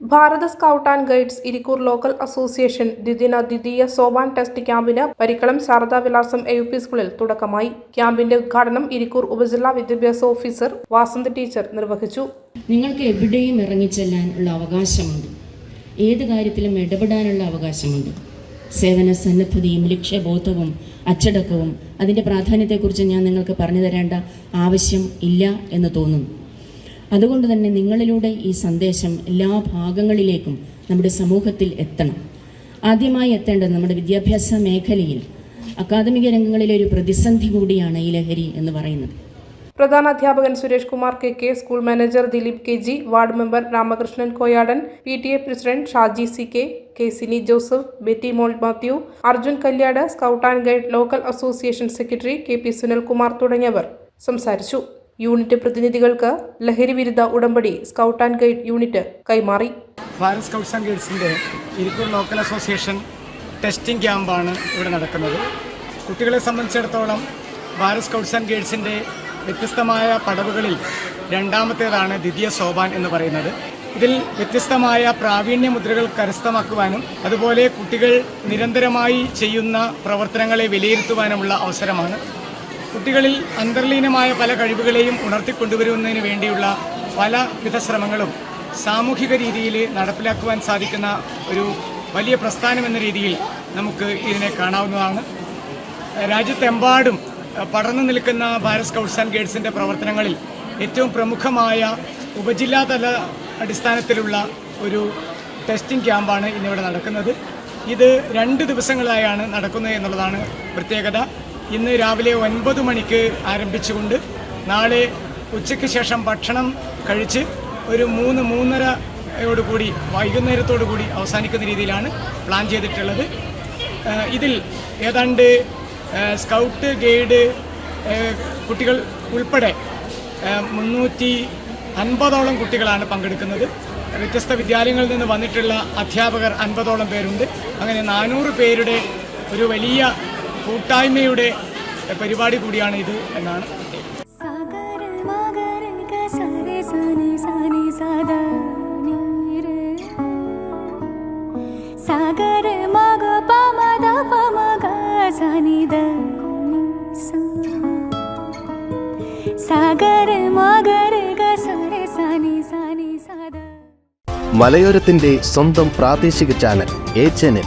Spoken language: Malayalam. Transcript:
Bharat scout and guides Irikkur local association ദ്വിദിന ദ്വിതീയ സോബാൻ ടെസ്റ്റ് ക്യാമ്പിന് Parikkalam Sharadavilasam A U P സ്കൂളിൽ തുടക്കമായി. ക്യാമ്പിന്റെ ഉദ്ഘാടനം ഇരിക്കൂർ ഉപജില്ലാ വിദ്യാഭ്യാസ ഓഫീസർ വാസന്ത് ടീച്ചർ നിർവഹിച്ചു. നിങ്ങൾക്ക് എവിടെയും ഇറങ്ങിച്ചെല്ലാനുള്ള അവകാശമുണ്ട്. ഏത് കാര്യത്തിലും ഇടപെടാനുള്ള അവകാശമുണ്ട്. സേവന സന്നദ്ധതയും ലക്ഷ്യബോധവും അച്ചടക്കവും അതിന്റെ പ്രാധാന്യത്തെക്കുറിച്ച് ഞാൻ നിങ്ങൾക്ക് പറഞ്ഞു തരേണ്ട ആവശ്യം ഇല്ല എന്ന് തോന്നുന്നു അതുകൊണ്ട് തന്നെ നിങ്ങളിലൂടെ ഈ സന്ദേശം എല്ലാ ഭാഗങ്ങളിലേക്കും നമ്മുടെ സമൂഹത്തിൽ എത്തണം. ആദ്യമായി എത്തേണ്ടത് നമ്മുടെ വിദ്യാഭ്യാസ മേഖലയിൽ അക്കാദമിക രംഗങ്ങളിലെ ഒരു പ്രതിസന്ധി കൂടിയാണ് ഈ ലഹരി എന്ന് പറയുന്നത്. പ്രധാന അധ്യാപകൻ Suresh Kumar K K school manager Dileep K G ward member Ramakrishnan Koyadan P T A president Shaji C K K Sini Joseph Betty Mol Mathew Arjun Kalyad scout and guide local association secretary K P Sunilkumar തുടങ്ങിയവർ സംസാരിച്ചു. യൂണിറ്റ് പ്രതിനിധികൾക്ക് ലഹരി വിരുദ്ധ ഉടമ്പടി സ്കൗട്ട് ആൻഡ് ഗൈഡ് യൂണിറ്റ് കൈമാറി. ഭാരത് സ്കൗട്ട്സ് ആൻഡ് ഗൈഡ്സിന്റെ ഇരിക്കൂർ ലോക്കൽ അസോസിയേഷൻ ടെസ്റ്റിംഗ് ക്യാമ്പാണ് ഇവിടെ നടക്കുന്നത്. കുട്ടികളെ സംബന്ധിച്ചിടത്തോളം ഭാരത് സ്കൗട്ട്സ് ആൻഡ് ഗൈഡ്സിന്റെ വ്യത്യസ്തമായ പടവുകളിൽ രണ്ടാമത്തേതാണ് ദ്വിതീയ സോപാൻ എന്ന് പറയുന്നത്. ഇതിൽ വ്യത്യസ്തമായ പ്രാവീണ്യ മുദ്രകൾ കരസ്ഥമാക്കുവാനും അതുപോലെ കുട്ടികൾ നിരന്തരമായി ചെയ്യുന്ന പ്രവർത്തനങ്ങളെ വിലയിരുത്തുവാനുമുള്ള അവസരമാണ് കുട്ടികളിൽ അന്തർലീനമായ പല കഴിവുകളെയും ഉണർത്തിക്കൊണ്ടുവരുന്നതിന് വേണ്ടിയുള്ള പല വിധ ശ്രമങ്ങളും സാമൂഹിക രീതിയിൽ നടപ്പിലാക്കുവാൻ സാധിക്കുന്ന ഒരു വലിയ പ്രസ്ഥാനം എന്ന രീതിയിൽ നമുക്ക് ഇതിനെ കാണാവുന്നതാണ്. രാജ്യത്തെമ്പാടും പടർന്നു നിൽക്കുന്ന ഭാരത് സ്കൗട്ട്സ് ആൻഡ് ഗൈഡ്സിന്റെ പ്രവർത്തനങ്ങളിൽ ഏറ്റവും പ്രമുഖമായ ഉപജില്ലാതല അടിസ്ഥാനത്തിലുള്ള ഒരു ടെസ്റ്റിംഗ് ക്യാമ്പാണ് ഇന്നിവിടെ നടക്കുന്നത്. ഇത് രണ്ട് ദിവസങ്ങളായാണ് നടക്കുന്നത് എന്നുള്ളതാണ് പ്രത്യേകത. ഇന്ന് രാവിലെ ഒൻപത് മണിക്ക് ആരംഭിച്ചുകൊണ്ട് നാളെ ഉച്ചയ്ക്ക് ശേഷം ഭക്ഷണം കഴിച്ച് ഒരു മൂന്ന് മൂന്നരയോട് കൂടി കൂടി അവസാനിക്കുന്ന രീതിയിലാണ് പ്ലാൻ ചെയ്തിട്ടുള്ളത്. ഇതിൽ ഏതാണ്ട് സ്കൗട്ട് ഗൈഡ് കുട്ടികൾ ഉൾപ്പെടെ മുന്നൂറ്റി അൻപതോളം കുട്ടികളാണ് പങ്കെടുക്കുന്നത്. വ്യത്യസ്ത വിദ്യാലയങ്ങളിൽ നിന്ന് വന്നിട്ടുള്ള അധ്യാപകർ അൻപതോളം പേരുണ്ട്. അങ്ങനെ നാനൂറ് പേരുടെ ഒരു വലിയ കൂട്ടായ്മയുടെ പരിപാടി കൂടിയാണ് ഇത് എന്നാണ്. സാഗര മകര സനി മഗ സാഗര സദ മലയോരത്തിന്റെ സ്വന്തം പ്രാദേശിക ചാനൽ എ ചാനൽ.